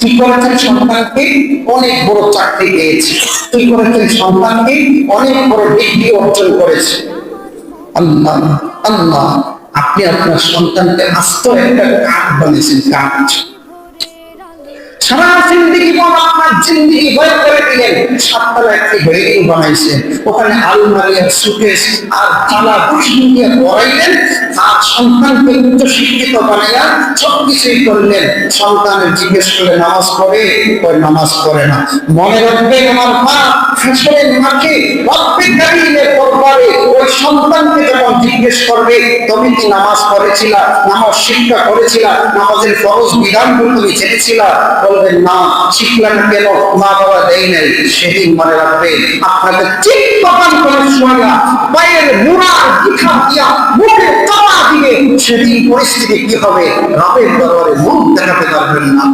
কি করেছেন সন্তানকে অনেক বড় চাকরি পেয়েছে। করেছেন সন্তানকে অনেক বড় ডিগ্রি অর্জন করেছে। আল্লাহ আল্লাহ, আপনি আপনার সন্তানকে আস্ত একটা কাঠ বানিয়েছেন, কাঠ। সারা জিন্দিগি আপনার জিন্দিগি হয়ে করে দিলেন, সাততলা একটি বানাইছেন। ওখানে আলমারি আর সুকেশ আর তালা পড়াইলেন জিজ্ঞেস নামাজ করবে, তুমি কি নামাজ নামাজ শিক্ষা করেছিলা? নামাজের ফরজ বিধানগুলো তুমি জেনেছিলা? বলবেন, না, শিখলাম কেন? মা বাবা দেয় নাই। সেদিন মনে রাখবে আপনাকে ঠিক পায়ের মুড়া দিয়া সেদিন পরিস্থিতি কি হবে? রাবের দরবারে মুখ দেখাতে পারবেন না।